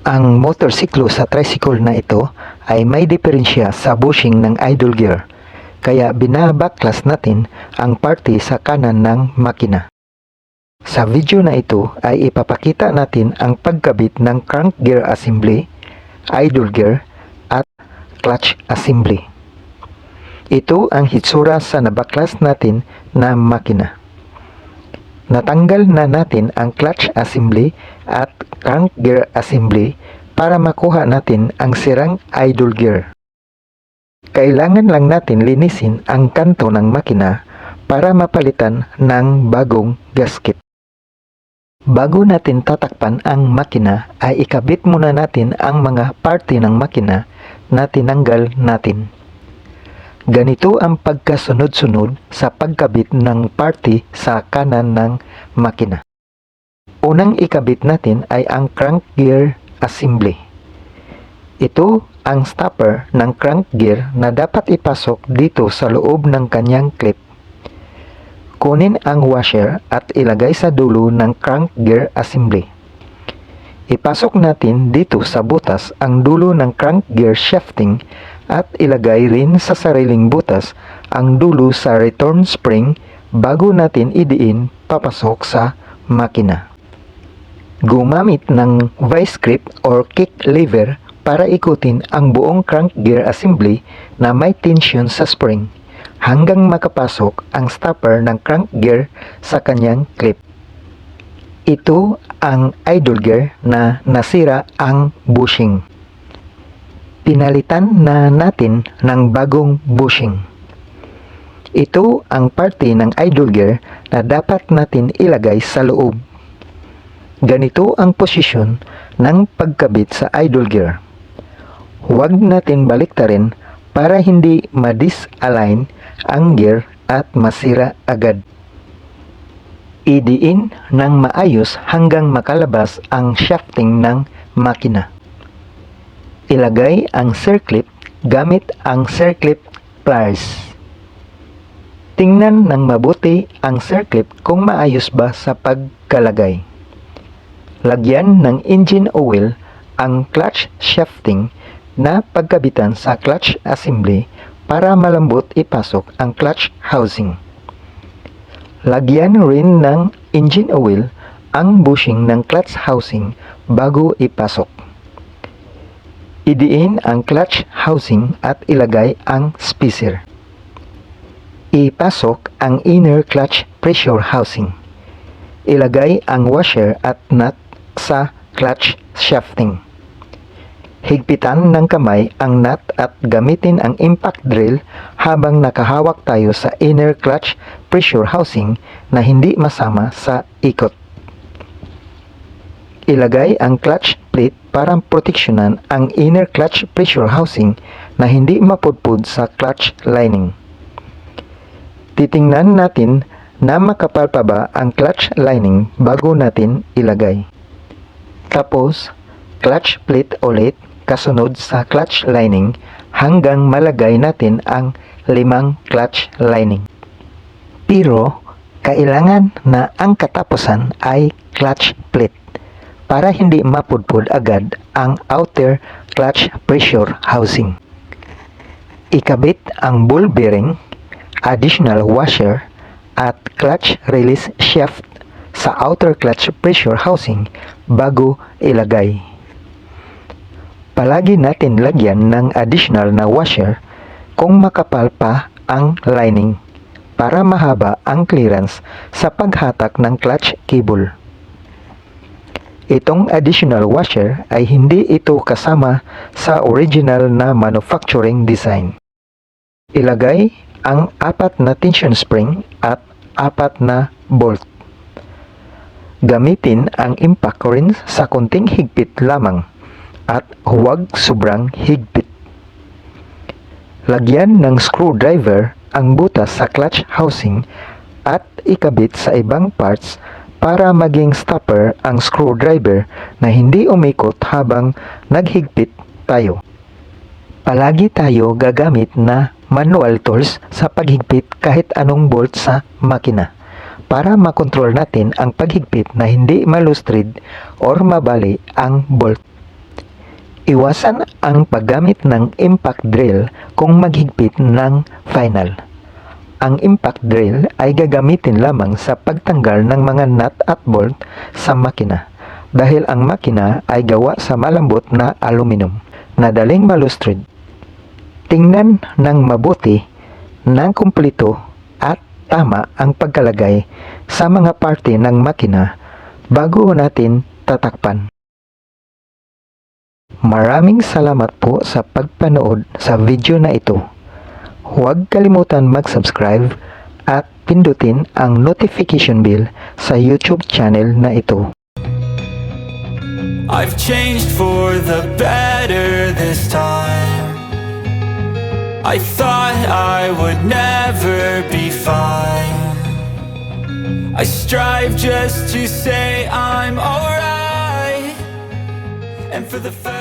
Ang motorsiklo sa tricycle na ito ay may diferensya sa bushing ng idle gear, kaya binabaklas natin ang party sa kanan ng makina. Sa video na ito ay ipapakita natin ang pagkabit ng crank gear assembly, idle gear, at clutch assembly. Ito ang hitsura sa nabaklas natin na makina. Natanggal na natin ang clutch assembly at crank gear assembly para makuha natin ang sirang idle gear. Kailangan lang natin linisin ang kanto ng makina para mapalitan ng bagong gasket. Bago natin tatakpan ang makina ay ikabit muna natin ang mga parte ng makina na tinanggal natin. Ganito ang pagkasunod-sunod sa pagkabit ng party sa kanan ng makina. Unang ikabit natin ay ang crank gear assembly. Ito ang stopper ng crank gear na dapat ipasok dito sa loob ng kanyang clip. Kunin ang washer at ilagay sa dulo ng crank gear assembly. Ipasok natin dito sa butas ang dulo ng crank gear shafting at ilagay rin sa sariling butas ang dulo sa return spring bago natin idiin papasok sa makina. Gumamit ng vice grip or kick lever para ikutin ang buong crank gear assembly na may tension sa spring hanggang makapasok ang stopper ng crank gear sa kanyang clip. Ito ang idle gear na nasira ang bushing pinalitan na natin ng bagong bushing. Ito ang parte ng idle gear na dapat natin ilagay sa loob. Ganito ang posisyon ng pagkabit sa idle gear. Huwag natin baliktarin para hindi ma-disalign ang gear at masira agad. Idiin ng maayos hanggang makalabas ang shafting ng makina. Ilagay ang circlip gamit ang circlip pliers. Tingnan ng mabuti ang circlip kung maayos ba sa pagkalagay. Lagyan ng engine oil ang clutch shafting na pagkabitan sa clutch assembly para malambot ipasok ang clutch housing. Lagyan rin ng engine oil ang bushing ng clutch housing bago ipasok. Idiin ang clutch housing at ilagay ang spacer. Ipasok ang inner clutch pressure housing. Ilagay ang washer at nut sa clutch shafting. Higpitan ng kamay ang nut at gamitin ang impact drill habang nakahawak tayo sa inner clutch pressure housing na hindi masama sa ikot. Ilagay ang clutch plate para proteksyonan ang inner clutch pressure housing na hindi mapudpud sa clutch lining. Titingnan natin na makapal pa ba ang clutch lining bago natin ilagay. Tapos, clutch plate ulit kasunod sa clutch lining hanggang malagay natin ang limang clutch lining. Pero, kailangan na ang katapusan ay clutch plate para hindi mapudpud agad ang outer clutch pressure housing. Ikabit ang ball bearing, additional washer, at clutch release shaft sa outer clutch pressure housing bago ilagay. Palagi natin lagyan ng additional na washer kung makapal pa ang lining para mahaba ang clearance sa paghatak ng clutch cable. Itong additional washer ay hindi ito kasama sa original na manufacturing design. Ilagay ang apat na tension spring at apat na bolt. Gamitin ang impact rin sa konting higpit lamang at huwag sobrang higpit. Lagyan ng screwdriver ang butas sa clutch housing at ikabit sa ibang parts para maging stopper ang screwdriver na hindi umikot habang naghigpit tayo. Palagi tayo gagamit na manual tools sa paghigpit kahit anong bolt sa makina para makontrol natin ang paghigpit na hindi malustrid or mabali ang bolt. Iwasan ang paggamit ng impact drill kung maghigpit ng final. Ang impact drill ay gagamitin lamang sa pagtanggal ng mga nut at bolt sa makina dahil ang makina ay gawa sa malambot na aluminum na daling malustrid. Tingnan ng mabuti ng kumpleto at tama ang pagkalagay sa mga parte ng makina bago natin tatakpan. Maraming salamat po sa pagpanood sa video na ito. Huwag kalimutan mag-subscribe at pindutin ang notification bell sa YouTube channel na ito. I've changed for the better this time. I thought I would never be fine. I strive just to say I'm alright. And for the first